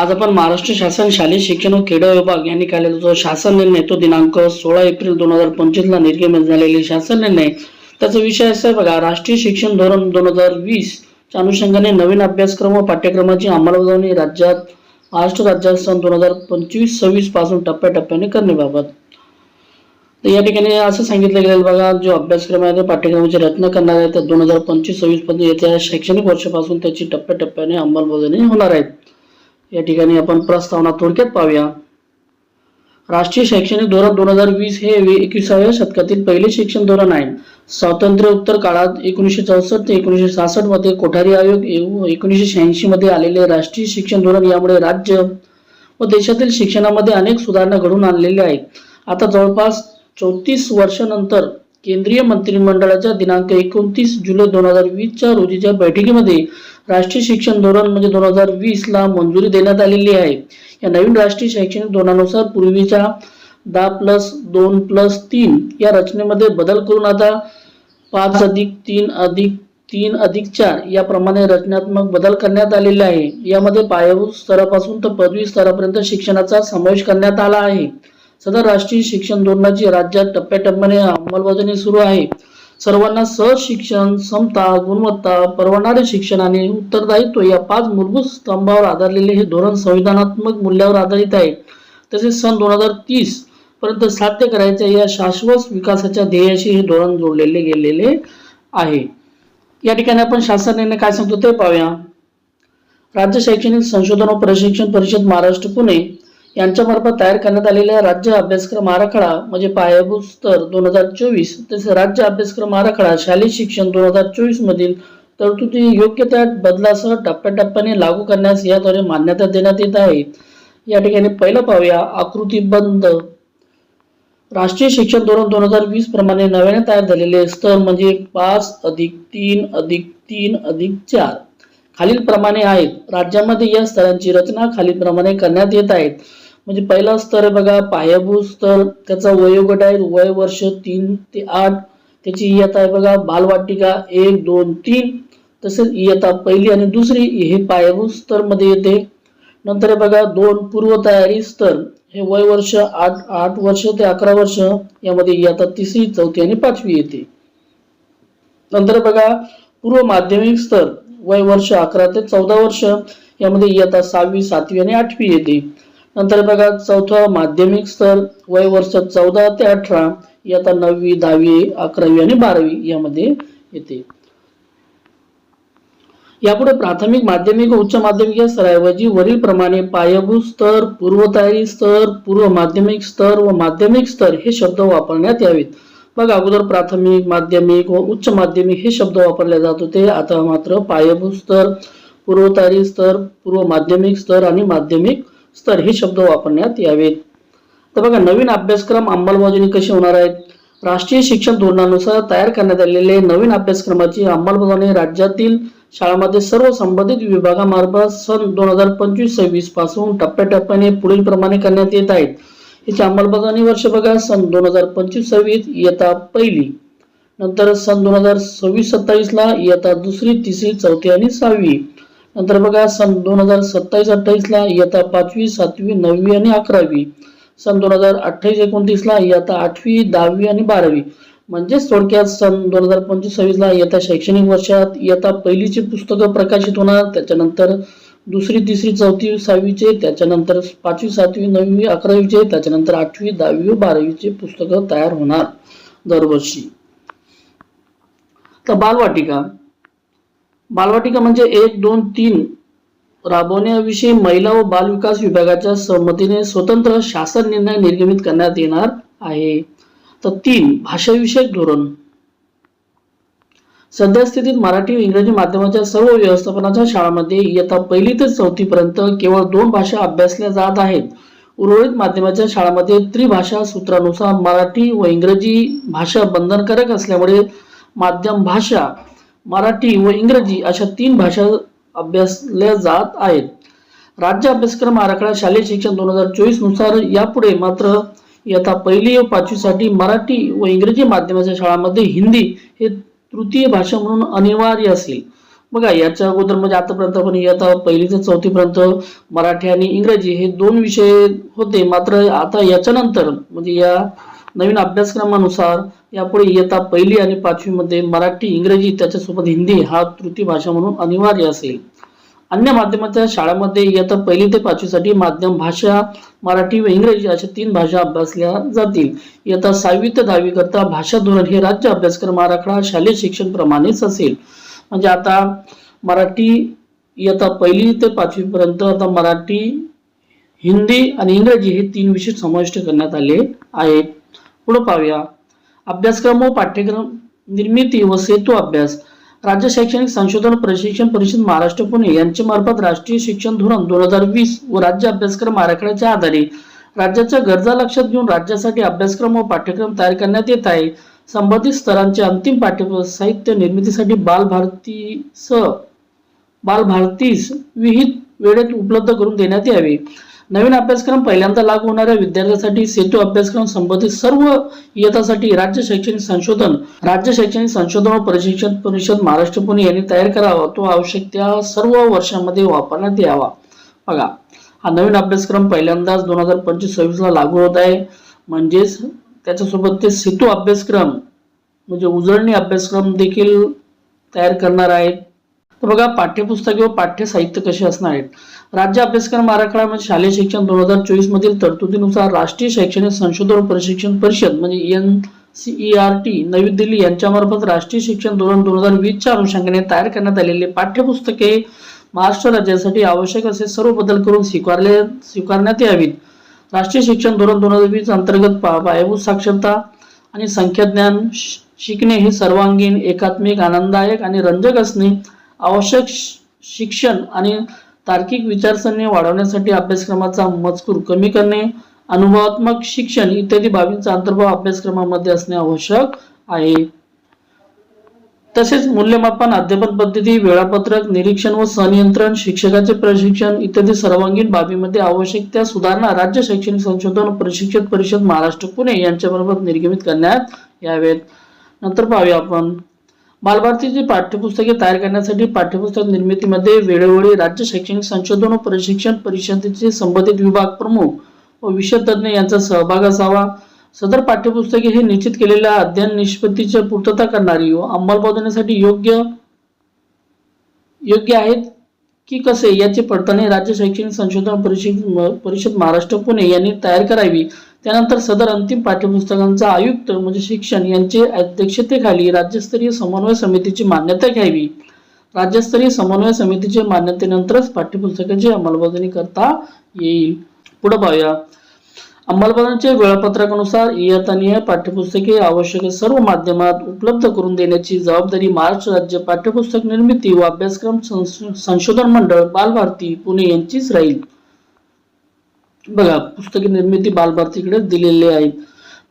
आज आपण महाराष्ट्र शासन शालेय शिक्षण व क्रीडा विभाग यांनी काढलेला जो शासन निर्णय तो दिनांक सोळा एप्रिल दोन हजार पंचवीसला निर्गमित झालेले शासन निर्णय त्याचा विषय असा आहे बघा राष्ट्रीय शिक्षण धोरण दोन हजार वीसच्या अनुषंगाने नवीन अभ्यासक्रम व पाठ्यक्रमाची अंमलबजावणी राज्यात महाराष्ट्र राज्यात सन दोन हजार पंचवीस सव्वीसपासून टप्प्याटप्प्याने करण्याबाबत तर या ठिकाणी असं सांगितलं गेलं बघा जो अभ्यासक्रम आहे पाठ्यक्रमाची रचना करणार आहे. तर दोन हजार पंचवीस सव्वीस पर्यंत येत्या शैक्षणिक वर्षापासून त्याची टप्प्याटप्प्याने अंमलबजावणी होणार आहे. या ठिकाणी आपण प्रस्तावना थोडक्यात पाहूया. राष्ट्रीय शैक्षणिक धोरण दोन हजार वीस हे एकविसाव्या शतकातील पहिले शिक्षण धोरण आहे. स्वातंत्र्य उत्तर काळात एकोणीसशे चौसष्ट ते एकोणीसशे सहासष्टमध्ये कोठारी आयोग एकोणीसशे शहाऐंशी मध्ये आलेले राष्ट्रीय शिक्षण धोरण यामुळे राज्य व देशातील शिक्षणामध्ये अनेक सुधारणा घडून आणलेल्या आहेत. आता जवळपास चौतीस वर्षानंतर केंद्रीय मंत्रिमंडळाच्या दिनांक एकोणतीस जुलै दोन हजार वीसच्या रोजीच्या बैठकीमध्ये राष्ट्रीय शिक्षण धोरण म्हणजे दोन हजार वीस ला मंजुरी देण्यात आलेली आहे. या नवीन राष्ट्रीय शैक्षणिक धोरणानुसार पूर्वीच्या दहा प्लस दोन प्लस तीन या रचनेमध्ये बदल करून आता पाच अधिक तीन अधिक तीन अधिक चार याप्रमाणे रचनात्मक बदल करण्यात आलेले आहे. यामध्ये पायाभूत स्तरापासून तर पदवी स्तरापर्यंत शिक्षणाचा समावेश करण्यात आला आहे. सदर राष्ट्रीय शिक्षण धोरणाची राज्यात टप्प्याटप्प्याने अंमलबजावणी सुरू आहे. सर्वांना सहज शिक्षण समता गुणवत्ता परवडणारे शिक्षण आणि उत्तरदायित्व या पाच मूलभूत स्तंभावर आधारलेले हे धोरण संविधानात्मक मूल्यावर आधारित आहे. तसेच सन दोन हजार तीस पर्यंत साध्य करायच्या या शाश्वत विकासाच्या ध्येयाशी हे धोरण जोडलेले गेलेले आहे. या ठिकाणी आपण शासन निर्णय काय सांगतो ते पाहूया. राज्य शैक्षणिक संशोधन व प्रशिक्षण परिषद महाराष्ट्र पुणे. यांच्यामार्फत तयार करण्यात आलेल्या राज्य अभ्यासक्रम आराखडा म्हणजे पायाभूत स्तर दोन हजार चोवीस तसेच राज्य अभ्यासक्रम आराखडा शालेय शिक्षण दोन हजार चोवीस मधील तरतुदी योग्य त्या बदलासह टप्प्याटप्प्याने लागू करण्यास याद्वारे मान्यता देण्यात येत आहे. या ठिकाणी पहिलं पाहूया आकृतीबंध राष्ट्रीय शिक्षण धोरण दोन हजार वीस प्रमाणे नव्याने तयार झालेले स्तर म्हणजे पाच अधिक तीन अधिक तीन अधिक चार. खालील प्रमाणे आहेत. राज्यामध्ये या स्तरांची रचना खालीलप्रमाणे करण्यात येत आहेत. म्हणजे पहिला स्तर बघा पायाभूत स्तर त्याचा वयोगट आहे वय वर्ष तीन ते आठ. त्याची इयत्ता आहे बघा बालवाटिका एक दोन तीन. तसेच इयत्ता पहिली आणि दुसरी हे पायाभूत स्तरमध्ये येते. नंतर बघा दोन पूर्व तयारी स्तर. हे वय वर्ष आठ आठ वर्ष ते अकरा वर्ष यामध्ये इयत्ता तिसरी चौथी आणि पाचवी येते. नंतर बघा पूर्व माध्यमिक स्तर. वय वर्ष अकरा ते चौदा वर्ष यामध्ये इयत्ता सहावी सातवी आणि आठवी येते. नंतर बघा चौथं माध्यमिक स्तर वय वर्ष चौदा ते अठरा इयत्ता नववी दहावी अकरावी आणि बारावी यामध्ये येते. यापुढे प्राथमिक माध्यमिक व उच्च माध्यमिक या स्तराऐवजी वरील प्रमाणे पायाभूत स्तर पूर्वतयारी स्तर पूर्व माध्यमिक स्तर व माध्यमिक स्तर हे शब्द वापरण्यात यावेत. बघा अगोदर प्राथमिक माध्यमिक व उच्च माध्यमिक हे शब्द वापरले जात होते. आता मात्र पायाभूत स्तर पूर्वतयारी स्तर पूर्व माध्यमिक स्तर आणि माध्यमिक स्तर हे शब्द वापरण्यात यावेत. तर बघा नवीन अभ्यासक्रम अंमलबजावणी कशी होणार आहेत? राष्ट्रीय शिक्षण धोरणानुसार तयार करण्यात आलेले नवीन अभ्यासक्रमाची अंमलबजावणी राज्यातील शाळांमध्ये सर्व संबंधित विभागामार्फत सन दोन हजार पंचवीस सव्वीसपासून टप्प्याटप्प्याने पुढील प्रमाणे करण्यात येत आहेत. याची अंमलबजावणी वर्ष बघा सन दोन हजार पंचवीस सव्वीस इयत्ता पहिली नंतर सन दोन हजार सव्वीस सत्तावीसला इयत्ता दुसरी तिसरी चौथी आणि सहावी. नंतर बघा सन दोन हजार सत्तावीस अठ्ठावीस ला इयत्ता पाचवी सातवी नववी आणि अकरावी. सन दोन हजार अठ्ठावीस एकोणतीसला इयत्ता आठवी दहावी आणि बारावी. म्हणजेच थोडक्यात सन दोन हजार पंचवीस सव्वीसला इयत्ता शैक्षणिक वर्षात इयत्ता पहिलीची पुस्तकं प्रकाशित होणार त्याच्यानंतर दुसरी तिसरी चौथी सहावीचे त्याच्यानंतर पाचवी सातवी नववी अकरावीचे त्याच्यानंतर आठवी दहावी व बारावीचे पुस्तकं तयार होणार दरवर्षी. तर बालवाटिका बालवाटिका म्हणजे एक दोन तीन. राबवण्याविषयी महिला व बाल विकास विभागाच्या संमतीने स्वतंत्र शासन निर्णय निर्गमित करण्यात येणार आहे. तर तीन भाषाविषयक धोरण. सध्या स्थितीत मराठी व इंग्रजी माध्यमाच्या सर्व व्यवस्थापनाच्या शाळांमध्ये इयत्ता पहिली ते चौथीपर्यंत केवळ दोन भाषा अभ्यासल्या जात आहेत. उर्वरित माध्यमाच्या शाळांमध्ये त्रिभाषा सूत्रानुसार मराठी व इंग्रजी भाषा बंधनकारक असल्यामुळे माध्यम भाषा मराठी व इंग्रजी अशा तीन भाषा अभ्यासल्या जात आहेत. राज्य अभ्यासक्रम आराखडा शालेय शिक्षण दोन हजार चोवीसनुसार यापुढे मात्र इयत्ता पहिली व पाचवीसाठी मराठी व इंग्रजी माध्यमाच्या शाळांमध्ये हिंदी हे तृतीय भाषा म्हणून अनिवार्य असेल. बघा याच्या अगोदर म्हणजे आतापर्यंत आपण इयत्ता पहिली ते चौथीपर्यंत मराठी आणि इंग्रजी हे दोन विषय होते. मात्र आता याच्यानंतर म्हणजे या नवीन अभ्यासक्रमानुसार यापुढे इयत्ता पहिली आणि पाचवी मध्ये मराठी इंग्रजी त्याच्यासोबत हिंदी हा तृतीय भाषा म्हणून अनिवार्य असेल. अन्य माध्यमाच्या शाळांमध्ये इयत्ता पहिली ते पाचवीसाठी माध्यम भाषा मराठी व इंग्रजी अशा तीन भाषा अभ्यासल्या जातील. इयत्ता सहावी ते दहावी करता भाषा धोरण हे राज्य अभ्यासक्रम आराखडा शालेय शिक्षण प्रमाणेच असेल. म्हणजे आता मराठी इयत्ता पहिली ते पाचवीपर्यंत आता मराठी हिंदी आणि इंग्रजी हे तीन विषय समाविष्ट करण्यात आले आहेत. पुढे पाहूया. अभ्यासक्रम व पाठ्यक्रम निर्मिती व सेतू अभ्यास राज्य शैक्षणिक संशोधन प्रशिक्षण परिषद महाराष्ट्र पुणे यांच्या मार्फत राष्ट्रीय शिक्षण धोरण दोन हजार वीस व राज्य अभ्यासक्रम आराखड्याच्या आधारे राज्याच्या गरजा लक्षात घेऊन राज्यासाठी अभ्यासक्रम व पाठ्यक्रम तयार करण्यात येत आहे. संबंधित स्तरांचे अंतिम पाठ्य साहित्य निर्मितीसाठी बालभारती बालभारतीस विहित वेळेत उपलब्ध करून देण्यात यावे. नवीन अभ्यासक्रम पहिल्यांदा लागू होणाऱ्या विद्यार्थ्यांसाठी सेतू अभ्यासक्रम संबंधित सर्व इयतासाठी राज्य शैक्षणिक संशोधन राज्य शैक्षणिक संशोधन व प्रशिक्षण परिषद महाराष्ट्र पुणे यांनी तयार करावा. तो आवश्यक त्या सर्व वर्षांमध्ये वापरण्यात यावा. बघा हा नवीन अभ्यासक्रम पहिल्यांदाच दोन हजार पंचवीस सव्वीसला लागू होत आहे. म्हणजेच त्याच्यासोबत ते सेतू अभ्यासक्रम म्हणजे उजळणी अभ्यासक्रम देखील तयार करणार आहेत. तर बघा पाठ्यपुस्तके व पाठ्य साहित्य कसे असणार आहेत? राज्य अभ्यासक्रम आराखडा म्हणजे शालेय शिक्षण दोन हजार चोवीस मधील तरतुदीनुसार राष्ट्रीय शैक्षणिक संशोधन प्रशिक्षण परिषद म्हणजे एन सीईआर टी नवी दिल्ली यांच्यामार्फत राष्ट्रीय शिक्षण धोरण दोन हजार वीसच्या अनुषंगाने तयार करण्यात आलेले पाठ्यपुस्तके महाराष्ट्र राज्यासाठी आवश्यक असे सर्व बदल करून स्वीकारले स्वीकारण्यात यावीत. राष्ट्रीय शिक्षण धोरण दोन हजार वीस अंतर्गत पायाभूत साक्षरता आणि संख्याज्ञान शिकणे हे सर्वांगीण एकात्मिक आनंददायक आणि रंजक असणे आवश्यक शिक्षण आणि तार्किक विचारसरणी वाढवण्यासाठी अभ्यासक्रमाचा मजकूर कमी करणे अनुभवात्मक शिक्षण इत्यादी बाबींचा अंतर्भाव अभ्यासक्रमामध्ये असणे आवश्यक आहे. तसेच मूल्यमापन अध्यापन पद्धती वेळापत्रक निरीक्षण व संनियंत्रण शिक्षकाचे प्रशिक्षण इत्यादी सर्वांगीण बाबीमध्ये आवश्यक त्या सुधारणा राज्य शैक्षणिक संशोधन प्रशिक्षण परिषद महाराष्ट्र पुणे यांच्याबरोबर निर्गमित करण्यात यावेत. नंतर पाहूया आपण. बालभारतीची पाठ्यपुस्तके तयार करण्यासाठी पाठ्यपुस्तक निर्मितीमध्ये वेळोवेळी राज्य शैक्षणिक संशोधन व प्रशिक्षण परिषदेचे संबंधित विभाग प्रमुख व विषय तज्ज्ञ यांचा सहभाग असावा. सदर पाठ्यपुस्तके हे निश्चित केलेल्या अध्ययन निष्पत्तीची पूर्तता करणारी व अंमलबजावणीसाठी योग्य योग्य आहेत की कसे याची पडताळणी राज्य शैक्षणिक संशोधन परिषद परिषद महाराष्ट्र पुणे यांनी तयार करावी. त्यानंतर सदर अंतिम पाठ्यपुस्तकांचा आयुक्त म्हणजे शिक्षण यांचे अध्यक्षतेखाली राज्यस्तरीय समन्वय समितीची मान्यता घ्यावी. राज्यस्तरीय समन्वय समितीच्या मान्यतेनंतरच पाठ्यपुस्तकाची अंमलबजावणी करता येईल. पुढे पाहूया. अंमलबजावणीच्या वेळापत्रकानुसार इयतानीय पाठ्यपुस्तके आवश्यक सर्व माध्यमात उपलब्ध करून देण्याची जबाबदारी महाराष्ट्र राज्य पाठ्यपुस्तक निर्मिती व अभ्यासक्रम संशोधन मंडळ बालभारती पुणे यांचीच राहील. बघा पुस्तके निर्मिती बालभारतीकडे दिलेली आहे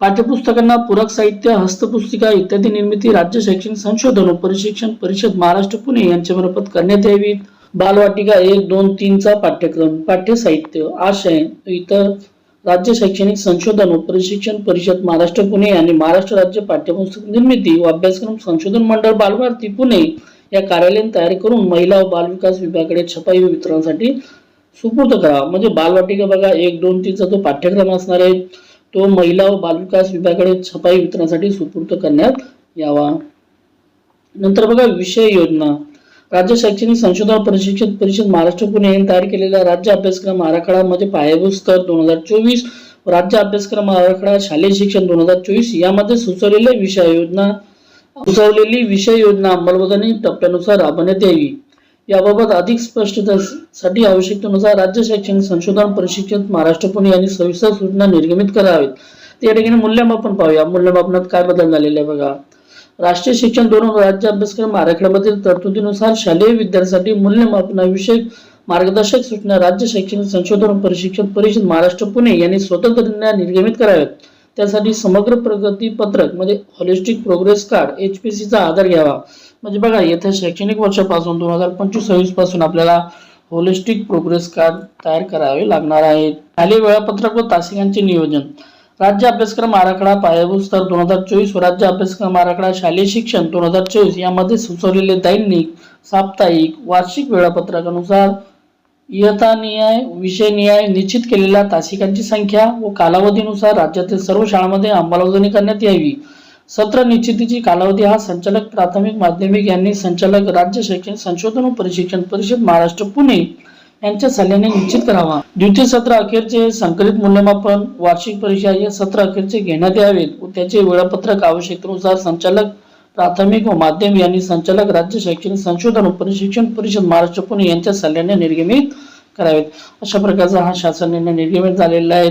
पाठ्यपुस्तकांना पूरक साहित्य हस्तपुस्तिका इत्यादी निर्मिती राज्य शैक्षणिक संशोधन व प्रशिक्षण परिषद महाराष्ट्र पुणे यांच्यामार्फत करण्यात यावी. बालवाटिका एक दोन तीनचा पाठ्यक्रम पाठ्य साहित्य आशय इतर राज्य शैक्षणिक संशोधन व प्रशिक्षण परिषद महाराष्ट्र पुणे आणि महाराष्ट्र राज्य पाठ्यपुस्तक निर्मिती व अभ्यासक्रम संशोधन मंडळ बालभारती पुणे या कार्यालयीन तयार करून महिला व बालविकास विभागाकडे छपाई वितरणासाठी सुपूर्त करावा म्हणजे बालवाटिका बघा एक दोन तीनचा जो पाठ्यक्रम असणार आहे तो महिला व बालविकास विभागाकडे छपाई वितरणासाठी सुपूर्त करण्यात यावा. नंतर बघा विषय योजना. राज्य शैक्षणिक संशोधन प्रशिक्षण परिषद महाराष्ट्र पुणे यांनी तयार केलेला राज्य अभ्यासक्रम आराखडा म्हणजे पायाभूत स्तर दोन हजार चोवीस राज्य अभ्यासक्रम आराखडा शालेय शिक्षण दोन हजार चोवीस यामध्ये सुचवलेल्या विषय योजना सुचवलेली विषय योजना अंमलबजावणी टप्प्यानुसार राबवण्यात यावी. याबाबत अधिक स्पष्टतेसाठी आवश्यकतेनुसार राज्य शैक्षणिक संशोधन प्रशिक्षण महाराष्ट्र पुणे यांनी सविस्तर सूचना निर्गमित कराव्यात त्या ठिकाणी मूल्यमापन पाहूया. मूल्यमापनात काय बदल झालेले आहे बघा. राष्ट्रीय शिक्षण धोरण राज्य अभ्यासक्रम आराखड्यामधील तरतुदीनुसार शालेय विद्यार्थ्यांसाठी मूल्यमापनाविषयक मार्गदर्शक सूचना राज्य शैक्षणिक संशोधन प्रशिक्षण परिषद महाराष्ट्र पुणे यांनी स्वतंत्ररित्या निर्गमित कराव्यात त्यासाठी समग्र प्रगती पत्रक म्हणजे holistic progress card H P चा आधार घ्यावा. म्हणजे बघा येत्या शैक्षणिक वर्षापासून दोन हजार पंचवीस सव्वीसपासून आपल्याला होलिस्टिक प्रोग्रेस कार्ड तयार करावे लागणार आहे खाली वेळापत्रक व तासिकांचे नियोजन. राज्य अभ्यासक्रम आराखडा पायाभूत स्तर दोन हजार चोवीस व राज्य अभ्यासक्रम आराखडा शालेय शिक्षण दोन हजार चोवीस यामध्ये सुचवलेले दैनिक साप्ताहिक वार्षिक वेळापत्रकानुसार इयतानिहाय विषयनिहाय निश्चित केलेल्या तासिकांची संख्या व कालावधीनुसार राज्यातील सर्व शाळांमध्ये अंमलबजावणी करण्यात यावी. सत्र निश्चितीची कालावधी हा संचालक प्राथमिक माध्यमिक यांनी संचालक राज्य शैक्षणिक संशोधन व प्रशिक्षण परिषद महाराष्ट्र पुणे यांच्या सल्ल्याने निश्चित करावा. द्वितीय सत्र अखेरचे संकलित मूल्यमापन वार्षिक परीक्षा या सत्र अखेरचे घेण्यात यावेत व त्याचे वेळापत्रक आवश्यकतेनुसार संचालक प्राथमिक व माध्यमिक यांनी संचालक राज्य शैक्षणिक संशोधन व प्रशिक्षण परिषद महाराष्ट्र पुणे यांच्या सल्ल्याने निर्गमित करावेत. अशा प्रकारचा हा शासन निर्णय निर्गमित झालेला आहे.